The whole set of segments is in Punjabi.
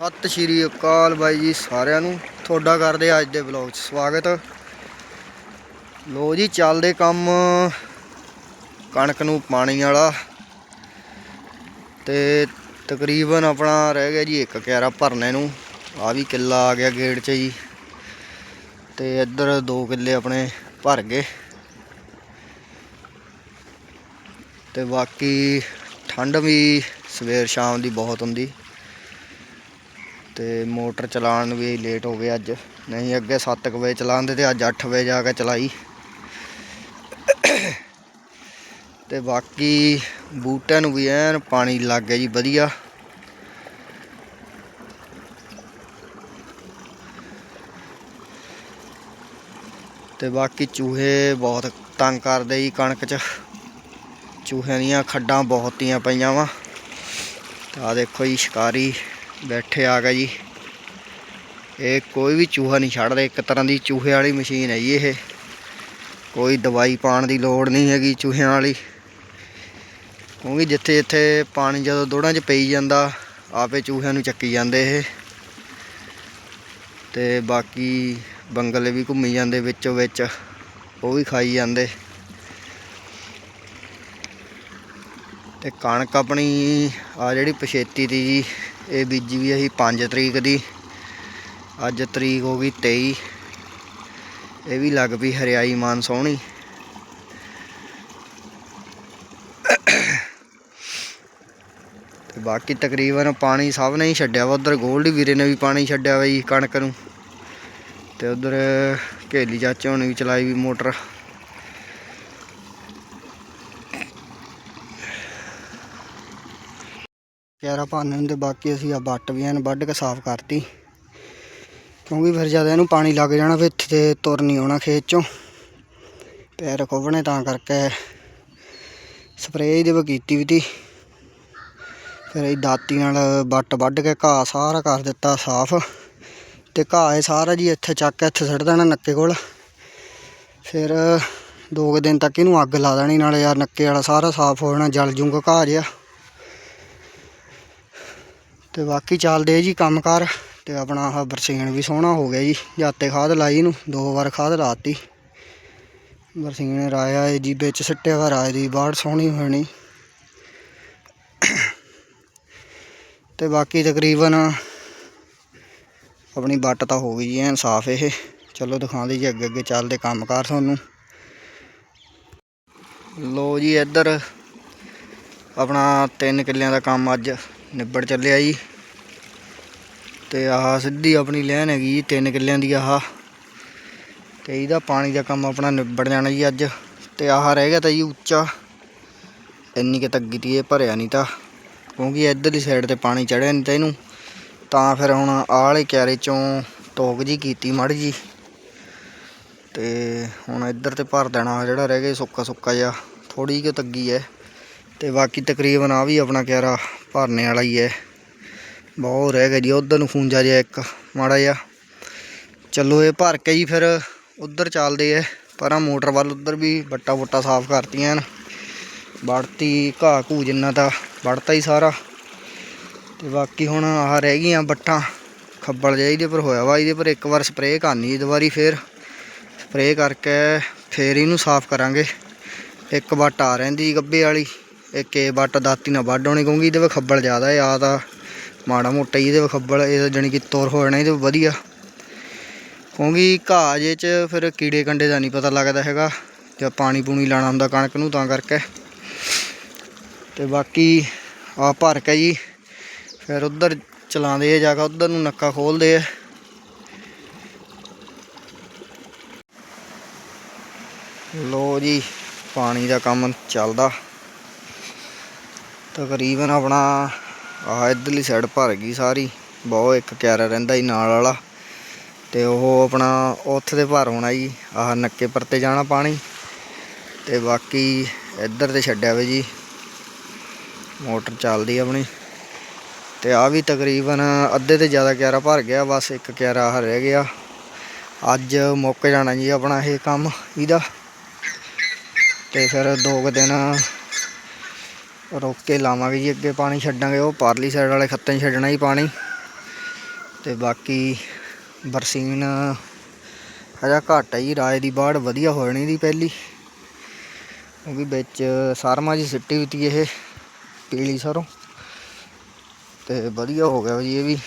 ਸਤਿ ਸ਼੍ਰੀ ਅਕਾਲ ਬਾਈ ਜੀ ਸਾਰਿਆਂ ਨੂੰ। ਤੁਹਾਡਾ ਕਰਦੇ ਅੱਜ ਦੇ ਵਲੌਗ 'ਚ ਸਵਾਗਤ। ਲੋ ਜੀ, ਚੱਲਦੇ ਕੰਮ ਕਣਕ ਨੂੰ ਪਾਣੀ ਵਾਲਾ। ਤੇ ਤਕਰੀਬਨ ਆਪਣਾ ਰਹਿ ਗਿਆ ਜੀ ਇੱਕ ਕਿਆਰਾ ਭਰਨੇ ਨੂੰ। ਆ ਵੀ ਕਿੱਲਾ ਆ ਗਿਆ ਗੇੜ 'ਚ ਜੀ। ਤੇ ਇੱਧਰ ਦੋ ਕਿੱਲੇ ਆਪਣੇ ਭਰ ਗਏ। ਤੇ ਬਾਕੀ ਠੰਡ ਵੀ ਸਵੇਰ ਸ਼ਾਮ ਦੀ ਬਹੁਤ ਹੁੰਦੀ। ਤੇ ਮੋਟਰ ਚਲਾਉਣ ਨੂੰ ਵੀ ਲੇਟ ਹੋ ਗਏ ਅੱਜ। ਨਹੀਂ, ਅੱਗੇ 7 ਵਜੇ ਚਲਾਉਂਦੇ ਤੇ ਅੱਜ 8 ਵਜੇ ਜਾ ਕੇ ਚਲਾਈ। ਤੇ ਬਾਕੀ ਬੂਟਿਆਂ ਨੂੰ ਵੀ ਐਨ ਪਾਣੀ ਲੱਗ ਗਿਆ ਜੀ, ਵਧੀਆ। ਤੇ ਬਾਕੀ ਚੂਹੇ ਬਹੁਤ ਤੰਗ ਕਰਦੇ ਜੀ ਕਣਕ 'ਚ। ਚੂਹਿਆਂ ਦੀਆਂ ਖੱਡਾਂ ਬਹੁਤੀਆਂ ਪਈਆਂ ਵਾ। ਆ ਦੇਖੋ ਜੀ, ਸ਼ਿਕਾਰੀ। ਬੈਠੇ ਆ ਗਿਆ ਜੀ। ਇਹ ਕੋਈ ਵੀ ਚੂਹਾ ਨਹੀਂ ਛੱਡਦਾ, ਇੱਕ ਤਰ੍ਹਾਂ ਦੀ ਚੂਹੇ ਵਾਲੀ ਮਸ਼ੀਨ ਹੈ ਜੀ ਇਹ। ਕੋਈ ਦਵਾਈ ਪਾਉਣ ਦੀ ਲੋੜ ਨਹੀਂ ਹੈਗੀ ਚੂਹਿਆਂ ਵਾਲੀ। ਕਿਉਂਕਿ ਜਿੱਥੇ ਜਿੱਥੇ ਪਾਣੀ ਜਦੋਂ ਦੋੜਾਂ 'ਚ ਪਈ ਜਾਂਦਾ, ਆਪੇ ਚੂਹਿਆਂ ਨੂੰ ਚੱਕੀ ਜਾਂਦੇ ਇਹ। ਤੇ ਬਾਕੀ ਬੰਗਲੇ ਵੀ ਘੁੰਮੀ ਜਾਂਦੇ ਵਿੱਚੋਂ ਵਿੱਚ, ਉਹ ਵੀ ਖਾਈ ਜਾਂਦੇ। ਤੇ ਕਣਕ ਆਪਣੀ ਆ ਜਿਹੜੀ ਪਛੇਤੀ ਦੀ ਜੀ ਇਹ ਬੀਜੀ ਵੀ ਅਸੀਂ 5 ਤਰੀਕ ਦੀ, ਅੱਜ ਤਰੀਕ ਹੋ ਗਈ 23 ਇਹ ਵੀ ਲੱਗ ਪਈ ਹਰਿਆਈ ਮਾਨ ਸੋਹਣੀ। ਤੇ ਬਾਕੀ ਤਕਰੀਬਨ ਪਾਣੀ ਸਭ ਨੇ ਹੀ ਛੱਡਿਆ ਵਾ, ਉਧਰ ਗੋਲਡੀ ਵੀਰੇ ਨੇ ਵੀ ਪਾਣੀ ਛੱਡਿਆ ਵਾ ਜੀ ਕਣਕ ਨੂੰ। ਤੇ ਉਧਰ ਘੇਲੀ ਚਾਚੇ ਹੋਣੀ ਵੀ ਚਲਾਈ ਵੀ ਮੋਟਰ। ਕਿਆਰਾ ਭਾਨਣ ਦੇ ਬਾਕੀ ਅਸੀਂ ਆ ਬੱਟ ਵੀ ਐਨ ਵੱਢ ਕੇ ਸਾਫ਼ ਕਰਤੀ। ਕਿਉਂਕਿ ਫਿਰ ਜਦ ਇਹਨੂੰ ਪਾਣੀ ਲੱਗ ਜਾਣਾ, ਫਿਰ ਇੱਥੇ ਤੇ ਤੁਰ ਨਹੀਂ ਆਉਣਾ ਖੇਤ ਚੋਂ। ਪੈਰ ਖੋਵਣੇ ਤਾਂ ਕਰਕੇ ਸਪਰੇਅ ਦੇ ਕੀਤੀ ਵੀ ਤੀ। ਫਿਰ ਇਹ ਦਾਤੀ ਨਾਲ ਬੱਟ ਵੱਢ ਕੇ ਘਾਹ ਸਾਰਾ ਕਰ ਦਿੱਤਾ ਸਾਫ਼। ਤੇ ਘਾਹ ਇਹ ਸਾਰਾ ਜੀ ਇੱਥੇ ਚੱਕ ਕੇ ਇੱਥੇ ਸਿੱਟ ਦੇਣਾ ਨੱਕੇ ਕੋਲ। ਫਿਰ ਦੋ ਕੁ ਦਿਨ ਤੱਕ ਇਹਨੂੰ ਅੱਗ ਲਾ ਦੇਣੀ, ਨਾਲੇ ਯਾਰ ਨੱਕੇ ਵਾਲਾ ਸਾਰਾ ਸਾਫ਼ ਹੋ ਜਾਣਾ, ਜਲ ਜੂਗਾ ਘਾਹ ਜਿਹਾ। ਤੇ ਬਾਕੀ ਚੱਲਦੇ ਜੀ ਕੰਮਕਾਰ ਤੇ ਆਪਣਾ ਆਹ ਬਰਸੀਨ ਵੀ ਸੋਹਣਾ ਹੋ ਗਿਆ ਜੀ। ਜਾਤੇ ਖਾਦ ਲਾਈ ਇਹਨੂੰ, ਦੋ ਵਾਰ ਖਾਦ ਲਾਤੀ। ਬਰਸੀਨ ਰਾਇਆ ਜੀ, ਵਿੱਚ ਸਿੱਟਿਆ ਵਾ ਰਾਏ ਦੀ ਬਾੜ ਸੋਹਣੀ ਹੋਣੀ। ਤੇ ਬਾਕੀ ਤਕਰੀਬਨ ਆਪਣੀ ਬੱਟ ਤਾਂ ਹੋ ਗਈ ਐ ਐਨ ਸਾਫ਼ ਇਹ। ਚਲੋ ਦਿਖਾਉਂਦੇ ਜੀ ਅੱਗੇ ਅੱਗੇ ਚੱਲਦੇ ਕੰਮਕਾਰ ਤੁਹਾਨੂੰ। ਲੋ ਜੀ ਇੱਧਰ ਆਪਣਾ 3 ਕਿੱਲਿਆਂ ਦਾ ਕੰਮ ਅੱਜ ਨਿਬੜ ਚੱਲਿਆ ਜੀ। ਤੇ ਆਹ ਸਿੱਧੀ ਆਪਣੀ ਲੈਨ ਹੈਗੀ ਜੀ 3 ਕਿੱਲਿਆਂ ਦੀ ਆਹ। ਤੇ ਇਹਦਾ ਪਾਣੀ ਦਾ ਕੰਮ ਆਪਣਾ ਨਿਬੜ ਜਾਣਾ ਜੀ ਅੱਜ। ਤੇ ਆਹ ਰਹਿ ਗਿਆ ਤਾਂ ਜੀ ਉੱਚਾ। ਇੰਨੀ ਕਿ ਤੱਗੀ ਤੀ ਇਹ, ਭਰਿਆ ਨਹੀਂ ਤਾਂ। ਕਿਉਂਕਿ ਇੱਧਰਲੀ ਸਾਈਡ ਤੇ ਪਾਣੀ ਚੜਿਆ ਨਹੀਂ ਤਾਂ ਇਹਨੂੰ। ਤਾਂ ਫਿਰ ਹੁਣ ਆਹ ਕਿਆਰੇ ਚੋਂ ਟੋਕ ਜੀ ਕੀਤੀ ਮੜ ਜੀ ਤੇ ਹੁਣ ਇੱਧਰ ਤੇ ਭਰ ਦੇਣਾ ਜਿਹੜਾ ਰਹਿ ਗਿਆ ਸੁੱਕਾ ਸੁੱਕਾ ਜਿਹਾ। ਥੋੜੀ ਜਿਹੀ ਤੱਗੀ ਹੈ। ਤੇ ਬਾਕੀ ਤਕਰੀਬਨ ਆ ਵੀ ਆਪਣਾ ਕਿਆਰਾ ਭਰਨੇ ਵਾਲਾ ਹੀ ਹੈ। ਬਹੁਤ ਰਹਿ ਗਿਆ ਜੀ, ਉਧਰ ਨੂੰ ਖੂੰਜਾ ਜਿਹਾ ਇੱਕ, ਮਾੜਾ ਜਿਹਾ। ਚਲੋ ਇਹ ਭਰ ਕੇ ਹੀ ਫਿਰ ਉਧਰ ਚੱਲਦੇ ਐ ਪਰ ਆ ਮੋਟਰ ਵੱਲ ਉਧਰ ਵੀ ਬੱਟਾ ਬੁੱਟਾ ਸਾਫ਼ ਕਰਤੀਆਂ ਹਨ। ਵੜਤੀ ਘਾਹ ਘੂ ਜਿੰਨਾ ਤਾਂ ਵੜਤਾ ਹੀ ਸਾਰਾ। ਤੇ ਬਾਕੀ ਹੁਣ ਆਹ ਰਹਿ ਗਈਆਂ ਬੱਟਾਂ ਖੱਬਲ ਜਿਹਾ ਇਹਦੇ ਪਰ ਹੋਇਆ ਵਾ, ਇਹਦੇ ਪਰ ਇੱਕ ਵਾਰ ਸਪਰੇਅ ਕਰਨੀ ਇਹ ਦੁਬਾਰੀ ਫੇਰ। ਸਪਰੇਅ ਕਰਕੇ ਫੇਰ ਇਹਨੂੰ ਸਾਫ਼ ਕਰਾਂਗੇ। ਇੱਕ ਵੱਟ ਆ ਰਹਿੰਦੀ ਗੱਬੇ ਵਾਲੀ। ਇੱਕ ਇਹ ਵੱਟ ਦਾਤੀ ਨਾਲ ਵੱਢ ਹੋਣੀ ਕਿਉਂਕਿ ਇਹਦੇ ਵਿੱਚ ਖੱਬਲ ਜ਼ਿਆਦਾ ਹੈ ਆ ਤਾਂ ਮਾੜਾ ਮੋਟਾ ਹੀ ਇਹਦੇ ਵਿੱਚ ਖੱਬਲ, ਇਹ ਜਾਣੀ ਕਿ ਤੁਰ ਹੋ ਜਾਣਾ ਇਹਦੇ ਵਧੀਆ। ਕਿਉਂਕਿ ਘਾਹ ਜੇ ਚ ਫਿਰ ਕੀੜੇ ਕੰਡੇ ਦਾ ਨਹੀਂ ਪਤਾ ਲੱਗਦਾ ਹੈਗਾ, ਜਾਂ ਪਾਣੀ ਪੂਣੀ ਲਾਣਾ ਹੁੰਦਾ ਕਣਕ ਨੂੰ ਤਾਂ ਕਰਕੇ। ਤੇ ਬਾਕੀ ਆ ਭਰ ਕੇ ਜੀ, ਫਿਰ ਉਧਰ ਚਲਾਉਂਦੇ ਆ ਜਾ ਕੇ, ਉਧਰ ਨੂੰ ਨੱਕਾ ਖੋਲਦੇ ਆ। ਲੋ ਜੀ, ਪਾਣੀ ਦਾ ਕੰਮ ਚੱਲਦਾ। ਤਕਰੀਬਨ ਆਪਣਾ ਆਹ ਇਧਰਲੀ ਸਾਈਡ ਭਰ ਗਈ ਸਾਰੀ। ਬਹੁਤ ਇੱਕ ਕਿਆਰਾ ਰਹਿੰਦਾ ਹੀ ਨਾਲ ਵਾਲਾ। ਤੇ ਉਹ ਆਪਣਾ ਉੱਥੇ ਤੇ ਭਰ ਹੋਣਾ ਜੀ, ਆਹ ਨੱਕੇ ਪਰਤੇ ਜਾਣਾ ਪਾਣੀ। ਤੇ ਬਾਕੀ ਇੱਧਰ ਤੇ ਛੱਡਿਆ ਵੇ ਜੀ। ਮੋਟਰ ਚੱਲਦੀ ਆਪਣੀ। ਤੇ ਆ ਵੀ ਤਕਰੀਬਨ ਅੱਧੇ ਤੇ ਜ਼ਿਆਦਾ ਕਿਆਰਾ ਭਰ ਗਿਆ, ਬਸ ਇੱਕ ਕਿਆਰਾ ਆਹ ਰਹਿ ਗਿਆ। ਅੱਜ ਮੁੱਕ ਜਾਣਾ ਜੀ ਆਪਣਾ ਇਹ ਕੰਮ, ਇਹਦਾ। ਤੇ ਫਿਰ ਦੋ ਕੁ ਦਿਨ ਰੋਕ ਕੇ ਲਾਵਾਂਗੇ ਜੀ ਅੱਗੇ ਪਾਣੀ ਛੱਡਾਂਗੇ, ਉਹ ਪਾਰਲੀ ਸਾਈਡ ਵਾਲੇ ਖੱਤੇ 'ਚ ਛੱਡਣਾ ਜੀ ਪਾਣੀ। ਤੇ ਬਾਕੀ ਬਰਸੀਨ ਹਜਾ ਘੱਟ ਹੈ ਜੀ ਰਾਏ ਦੀ ਬਾੜ ਵਧੀਆ ਹੋ ਜਾਣੀ ਦੀ ਪਹਿਲੀ। ਕਿਉਂਕਿ ਵਿੱਚ ਸਰਮਾ ਜੀ ਸਿੱਟੀ ਵੀ ਤੀ ਇਹ, ਪੀਲੀ ਸਰੋਂ। ਤੇ ਵਧੀਆ ਹੋ ਗਿਆ ਜੀ ਇਹ ਵੀ।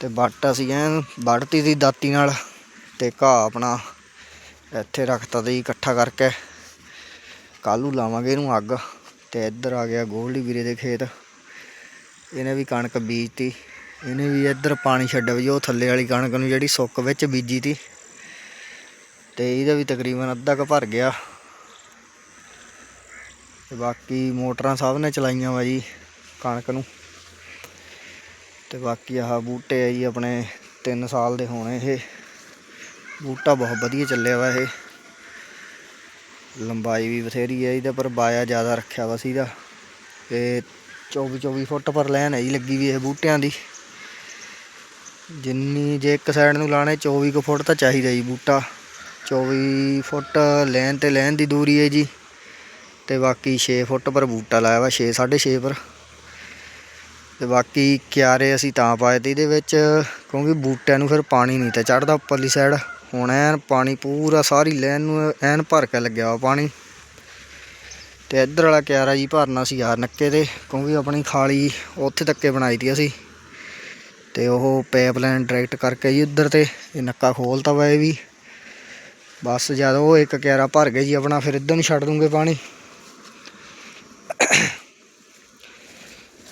ਤੇ ਵੱਟ ਅਸੀਂ ਐਨ ਵੱਢਤੀ ਸੀ ਦਾਤੀ ਨਾਲ, ਤੇ ਘਾਹ ਆਪਣਾ ਇੱਥੇ ਰੱਖਤਾ ਤੇ ਇਕੱਠਾ ਕਰਕੇ। ਕੱਲ੍ਹ ਨੂੰ ਲਾਵਾਂਗੇ ਇਹਨੂੰ ਅੱਗ। ਤੇ ਇੱਧਰ ਆ ਗਿਆ ਗੋਲਡੀ ਵੀਰੇ ਦੇ ਖੇਤ। ਇਹਨੇ ਵੀ ਕਣਕ ਬੀਜਤੀ। ਇਹਨੇ ਵੀ ਇੱਧਰ ਪਾਣੀ ਛੱਡਿਆ ਵੀ ਉਹ ਥੱਲੇ ਵਾਲੀ ਕਣਕ ਨੂੰ ਜਿਹੜੀ ਸੁੱਕ ਵਿੱਚ ਬੀਜੀ ਤੀ। ਤੇ ਇਹਦਾ ਵੀ ਤਕਰੀਬਨ ਅੱਧਾ ਕੁ ਭਰ ਗਿਆ। ਤੇ ਬਾਕੀ ਮੋਟਰਾਂ ਸਭ ਨੇ ਚਲਾਈਆਂ ਵਾ ਜੀ ਕਣਕ ਨੂੰ। ਤੇ ਬਾਕੀ ਆਹ ਬੂਟੇ ਆ ਜੀ ਆਪਣੇ 3 ਸਾਲ ਦੇ ਹੋਣੇ ਇਹ। ਬੂਟਾ ਬਹੁਤ ਵਧੀਆ ਚੱਲਿਆ ਵਾ ਇਹ। ਲੰਬਾਈ ਵੀ ਬਥੇਰੀ ਹੈ ਇਹਦਾ ਪਰ ਬਾਇਆ ਜ਼ਿਆਦਾ ਰੱਖਿਆ ਵਾ ਸੀ ਇਹਦਾ ਤੇ 24 24 ਫੁੱਟ ਪਰ ਲਾਈਨ ਹੈ ਜੀ, ਲੱਗੀ ਵੀ ਇਹ ਬੂਟਿਆਂ ਦੀ। ਜਿੰਨੀ ਜੇ ਇੱਕ ਸਾਈਡ ਨੂੰ ਲਾਣੇ 24 ਕੁ ਫੁੱਟ ਤਾਂ ਚਾਹੀਦਾ ਜੀ ਬੂਟਾ। 24 ਫੁੱਟ ਲੈਣ ਤੇ ਲੈਣ ਦੀ ਦੂਰੀ ਹੈ ਜੀ। ਤੇ ਬਾਕੀ 6 ਫੁੱਟ ਪਰ ਬੂਟਾ ਲਾਇਆ ਵਾ 6 6.5 ਪਰ। ਤੇ ਬਾਕੀ ਕਿਆਰੇ ਅਸੀਂ ਤਾਂ ਪਾਏ ਤੇ ਇਹਦੇ ਵਿੱਚ, ਕਿਉਂਕਿ ਬੂਟਿਆਂ ਨੂੰ ਫਿਰ ਪਾਣੀ ਨਹੀਂ ਤਾਂ ਚੜਦਾ ਉੱਪਰਲੀ ਸਾਈਡ ਹੁਣ ਐਨ ਪਾਣੀ ਪੂਰਾ ਸਾਰੀ ਲੈਣ ਨੂੰ ਐਨ ਭਰ ਕੇ ਲੱਗਿਆ ਵਾ ਪਾਣੀ। ਤੇ ਇੱਧਰ ਵਾਲਾ ਕਿਆਰਾ ਜੀ ਭਰਨਾ ਸੀ ਯਾਰ ਨੱਕੇ ਤੇ ਕਿਉਂਕਿ ਆਪਣੀ ਖਾਲੀ ਉੱਥੇ ਤੱਕੇ ਬਣਾਈ ਤੀ ਅਸੀਂ। ਤੇ ਉਹ ਪਾਈਪਲਾਈਨ ਡਾਇਰੈਕਟ ਕਰਕੇ ਜੀ ਉੱਧਰ ਤੇ ਇਹ ਨੱਕਾ ਖੋਲਤਾ ਵਾ ਇਹ ਵੀ। ਬਸ ਜਦ ਉਹ ਇੱਕ ਕਿਆਰਾ ਭਰ ਗਿਆ ਜੀ ਆਪਣਾ, ਫਿਰ ਇੱਧਰ ਨੂੰ ਛੱਡ ਦੂੰਗੇ ਪਾਣੀ।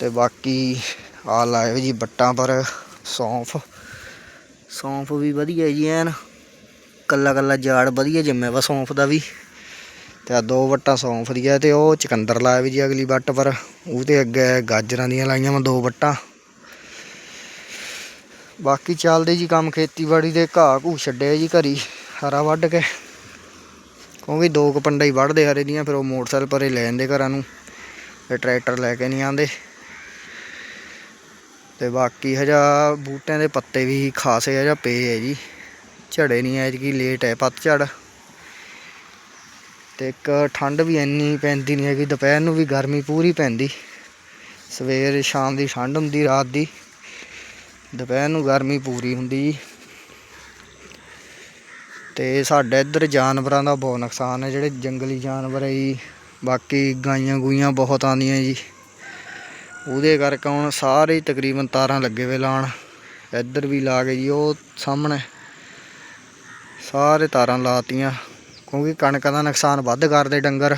ਤੇ ਬਾਕੀ ਆ ਲਾਏ ਜੀ ਬੱਟਾਂ ਪਰ ਸੌਂਫ। ਸੌਂਫ ਵੀ ਵਧੀਆ ਜੀ ਐਨ। ਕੱਲਾ ਕੱਲਾ ਜਾੜ ਵਧੀਆ ਜੰਮਿਆ ਵਾ ਸੌਂਫ ਦਾ ਵੀ। ਤੇ ਆ ਦੋ ਵੱਟਾਂ ਸੌਂਫ ਦੀਆਂ ਤੇ ਉਹ ਚਕੰਦਰ ਲਾਇਆ ਵੀ ਜੀ ਅਗਲੀ ਵੱਟ ਪਰ। ਉਹ ਉਹਦੇ ਅੱਗੇ ਗਾਜਰਾਂ ਦੀਆਂ ਲਾਈਆਂ ਵਾ ਦੋ ਵੱਟਾਂ। ਬਾਕੀ ਚੱਲਦੇ ਜੀ ਕੰਮ ਖੇਤੀਬਾੜੀ ਦੇ, ਘਾਹ ਘੂ ਛੱਡਿਆ ਜੀ ਘਰੀ, ਹਰਾ ਵੱਢ ਕੇ। ਕਿਉਂਕਿ ਦੋ ਕੁ ਪੰਡਾ ਹੀ ਵੱਢਦੇ ਹਰੇ ਦੀਆਂ, ਫਿਰ ਉਹ ਮੋਟਰਸਾਈਕਲ ਪਰੇ ਲੈ ਜਾਂਦੇ ਘਰਾਂ ਨੂੰ। ਤੇ ਟਰੈਕਟਰ ਲੈ ਕੇ ਨਹੀਂ ਆਉਂਦੇ। ਤੇ ਬਾਕੀ ਹਜਾ ਬੂਟਿਆਂ ਦੇ ਪੱਤੇ ਵੀ ਖਾਸੇ ਹਜਾ ਪਏ ਹੈ ਜੀ। ਝੜੇ ਨਹੀਂ ਐਤਕੀ ਲੇਟ ਹੈ ਪਤਝੜ ਤੇ ਇੱਕ ਠੰਡ ਵੀ ਇੰਨੀ ਪੈਂਦੀ ਨਹੀਂ ਹੈਗੀ, ਦੁਪਹਿਰ ਨੂੰ ਵੀ ਗਰਮੀ ਪੂਰੀ ਪੈਂਦੀ। ਸਵੇਰ, ਸ਼ਾਮ ਦੀ ਠੰਡ ਹੁੰਦੀ, ਰਾਤ ਦੀ। ਦੁਪਹਿਰ ਨੂੰ ਗਰਮੀ ਪੂਰੀ ਹੁੰਦੀ। ਜੀ ਤੇ ਸਾਡੇ ਇੱਧਰ ਜਾਨਵਰਾਂ ਦਾ ਬਹੁਤ ਨੁਕਸਾਨ ਹੈ ਜਿਹੜੇ ਜੰਗਲੀ ਜਾਨਵਰ ਹੈ ਜੀ। ਬਾਕੀ ਗਾਈਆਂ ਗੂਈਆਂ ਬਹੁਤ ਆਉਂਦੀਆਂ ਜੀ। ਉਹਦੇ ਕਰਕੇ ਹੁਣ ਸਾਰੇ ਤਕਰੀਬਨ ਤਾਰਾਂ ਲੱਗੇ ਵੇ ਲਾਣ ਇੱਧਰ ਵੀ ਲਾ ਕੇ ਜੀ, ਉਹ ਸਾਹਮਣੇ। ਸਾਰੇ ਤਾਰਾਂ ਲਾਤੀਆਂ, ਕਿਉਂਕਿ ਕਣਕ ਦਾ ਨੁਕਸਾਨ ਵੱਧ ਕਰਦੇ ਡੰਗਰ।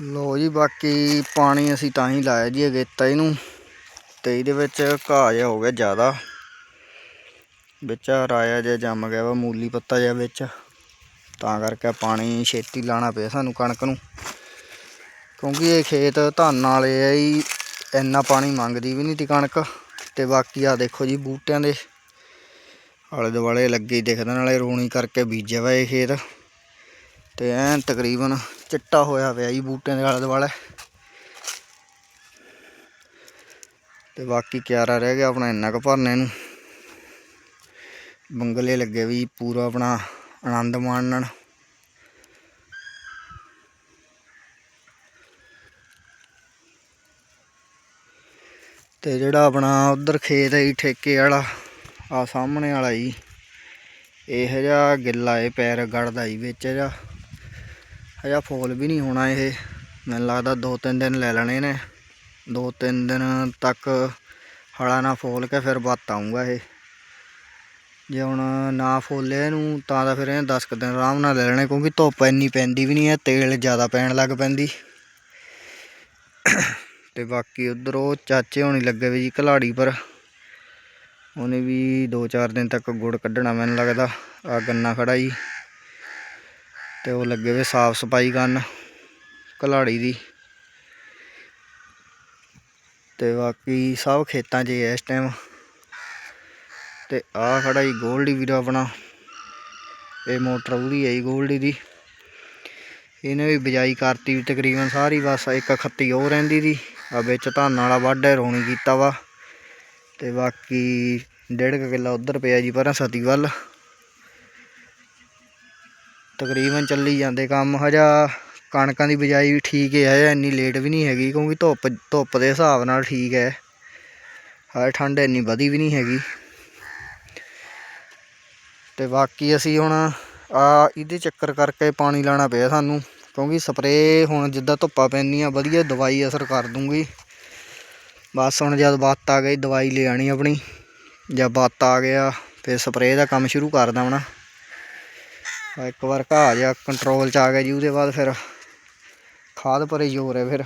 ਲੋ ਜੀ, ਬਾਕੀ ਪਾਣੀ ਅਸੀਂ ਤਾਂ ਹੀ ਲਾਇਆ ਜੀ ਅਗੇਤਾ ਇਹਨੂੰ ਤੇ ਇਹਦੇ ਵਿੱਚ ਘਾਹ ਜਿਹਾ ਹੋ ਗਿਆ ਜ਼ਿਆਦਾ। ਵਿੱਚ ਆਹ ਰਾਇਆ ਜਿਹਾ ਜੰਮ ਗਿਆ ਵਾ, ਮੂਲੀ ਪੱਤਾ ਜਿਹਾ ਵਿੱਚ। ਤਾਂ ਕਰਕੇ ਪਾਣੀ ਛੇਤੀ ਲਾਣਾ ਪਿਆ ਸਾਨੂੰ ਕਣਕ ਨੂੰ। ਕਿਉਂਕਿ ਇਹ ਖੇਤ ਧਾਨ ਵਾਲੇ ਆ ਹੀ ਇੰਨਾ ਪਾਣੀ ਮੰਗਦੀ ਵੀ ਨਹੀਂ ਤੀ ਕਣਕ। ਤੇ ਬਾਕੀ ਆ ਦੇਖੋ ਜੀ ਬੂਟਿਆਂ ਦੇ ਆਲੇ ਦੁਆਲੇ ਲੱਗੇ ਹੀ ਦਿਖਦੇ ਨਾਲੇ ਰੋਣੀ ਕਰਕੇ ਬੀਜਿਆ ਵਾ ਇਹ ਖੇਤ। ਤੇ ਐਨ ਤਕਰੀਬਨ ਚਿੱਟਾ ਹੋਇਆ ਪਿਆ ਜੀ ਬੂਟਿਆਂ ਦੇ ਆਲੇ ਦੁਆਲੇ। ਤੇ ਬਾਕੀ ਕਿਆਰਾ ਰਹਿ ਗਿਆ ਆਪਣਾ, ਇੰਨਾ ਕੁ ਭਰਨੇ ਨੂੰ। ਬੰਗਲੇ ਲੱਗੇ ਵੀ ਪੂਰਾ ਆਪਣਾ ਆਨੰਦ ਮਾਣਨ ਤੇ ਜਿਹੜਾ ਆਪਣਾ ਉਧਰ ਖੇਤ ਹੈ ਜੀ, ਠੇਕੇ ਵਾਲਾ ਆ ਸਾਹਮਣੇ ਵਾਲਾ ਜੀ। ਇਹ ਜਿਹਾ ਗਿੱਲਾ ਇਹ ਪੈਰ ਗੜਦਾ ਜੀ ਵਿੱਚ ਜਿਹਾ ਹਜਾ ਫੋਲ ਵੀ ਨਹੀਂ ਹੋਣਾ ਇਹ। ਮੈਨੂੰ ਲੱਗਦਾ ਦੋ ਤਿੰਨ ਦਿਨ ਲੈ ਲੈਣੇ ਨੇ। ਦੋ ਤਿੰਨ ਦਿਨ ਤੱਕ ਹਲਾ ਨਾ ਫੋਲ ਕੇ ਫਿਰ ਬੱਤ ਆਊਗਾ ਇਹ। ਜੇ ਹੁਣ ਨਾ ਫੋਲੇ ਇਹਨੂੰ, ਤਾਂ ਤਾਂ ਫਿਰ ਇਹਨੇ 10 ਕੁ ਦਿਨ ਆਰਾਮ ਨਾਲ ਲੈ ਲੈਣੇ, ਕਿਉਂਕਿ ਧੁੱਪ ਇੰਨੀ ਪੈਂਦੀ ਵੀ ਨਹੀਂ ਹੈ, ਤੇਲ ਜ਼ਿਆਦਾ ਪੈਣ ਲੱਗ ਪੈਂਦੀ। ਤੇ ਬਾਕੀ ਉਧਰ ਉਹ ਚਾਚੇ ਹੋਣੀ ਲੱਗੇ ਵੀ ਜੀ ਕਲਾੜੀ ਪਰ। ਉਹਨੇ ਵੀ 2-4 ਦਿਨ ਤੱਕ ਗੁੜ ਕੱਢਣਾ ਮੈਨੂੰ ਲੱਗਦਾ। ਆ ਗੰਨਾ ਖੜਾ ਜੀ। ਤੇ ਉਹ ਲੱਗੇ ਵੇ ਸਾਫ਼ ਸਫ਼ਾਈ ਕਰਨ ਕਲਾੜੀ ਦੀ। ਤੇ ਬਾਕੀ ਸਭ ਖੇਤਾਂ 'ਚ ਇਸ ਟਾਈਮ ਤੇ ਆ ਖੜਾ ਜੀ ਗੋਲਡੀ ਵੀਰ ਆਪਣਾ। ਇਹ ਮੋਟਰ ਉਹਦੀ ਹੈ ਜੀ ਗੋਲਡੀ ਦੀ। ਇਹਨੇ ਵੀ ਬਿਜਾਈ ਕਰਤੀ ਵੀ ਤਕਰੀਬਨ ਸਾਰੀ, ਬਸ ਇੱਕ ਖੱਤੀ ਉਹ ਰਹਿੰਦੀ ਦੀ। ਆ ਵਿੱਚ ਧਾਨ ਵਾਲਾ ਵਾਢਾ ਰੋਣੀ ਕੀਤਾ ਵਾ। ਤੇ ਬਾਕੀ ਡੇਢ ਕੁ ਕਿੱਲਾ ਉਧਰ ਪਿਆ ਜੀ ਪਰਾਂ ਸਤੀ ਵੱਲ ਤਕਰੀਬਨ ਚੱਲੀ ਜਾਂਦੇ ਕੰਮ। ਹਜਾ ਕਣਕਾਂ ਦੀ ਬਿਜਾਈ ਵੀ ਠੀਕ ਹੈ ਹਜਾ ਇੰਨੀ ਲੇਟ ਵੀ ਨਹੀਂ ਹੈਗੀ ਕਿਉਂਕਿ ਧੁੱਪ ਧੁੱਪ ਦੇ ਹਿਸਾਬ ਨਾਲ ਠੀਕ ਹੈ। ਹਜੇ ਠੰਡ ਇੰਨੀ ਵਧੀ ਵੀ ਨਹੀਂ ਹੈਗੀ। ਤੇ ਬਾਕੀ ਅਸੀਂ ਹੁਣ ਆ ਇਹਦੇ ਚੱਕਰ ਕਰਕੇ ਪਾਣੀ ਲਾਣਾ ਪਿਆ ਸਾਨੂੰ ਕਿਉਂਕਿ ਸਪਰੇਅ ਹੁਣ ਜਿੱਦਾਂ ਧੁੱਪਾਂ ਪੈਂਦੀਆਂ, ਵਧੀਆ ਦਵਾਈ ਅਸਰ ਕਰ ਦੂੰਗੀ। ਬਸ ਹੁਣ ਜਦ ਬੱਤ ਆ ਗਈ, ਦਵਾਈ ਲੈ ਆਣੀ ਆਪਣੀ। ਜਾਂ ਬੱਤ ਆ ਗਿਆ, ਫਿਰ ਸਪਰੇਅ ਦਾ ਕੰਮ ਸ਼ੁਰੂ ਕਰ ਦੇਣਾ। ਇੱਕ ਵਾਰ ਘਾਹ ਜਿਹਾ ਕੰਟਰੋਲ ਚ ਆ ਗਿਆ ਜੀ, ਉਹਦੇ ਬਾਅਦ ਫਿਰ ਖਾਦ ਪਰੇ ਜ਼ੋਰ ਹੈ ਫਿਰ।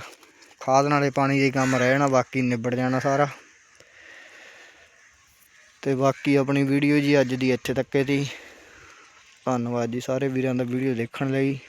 ਖਾਦ ਨਾਲੇ ਪਾਣੀ ਦੇ ਕੰਮ ਰਹਿ ਜਾਣਾ, ਬਾਕੀ ਨਿਬੜ ਜਾਣਾ ਸਾਰਾ। ਤੇ ਬਾਕੀ ਆਪਣੀ ਵੀਡੀਓ ਜੀ ਅੱਜ ਦੀ ਇੱਥੇ ਤੱਕ ਤੀ ਧੰਨਵਾਦ ਜੀ ਸਾਰੇ ਵੀਰਾਂ ਦਾ ਵੀਡੀਓ ਦੇਖਣ ਲਈ।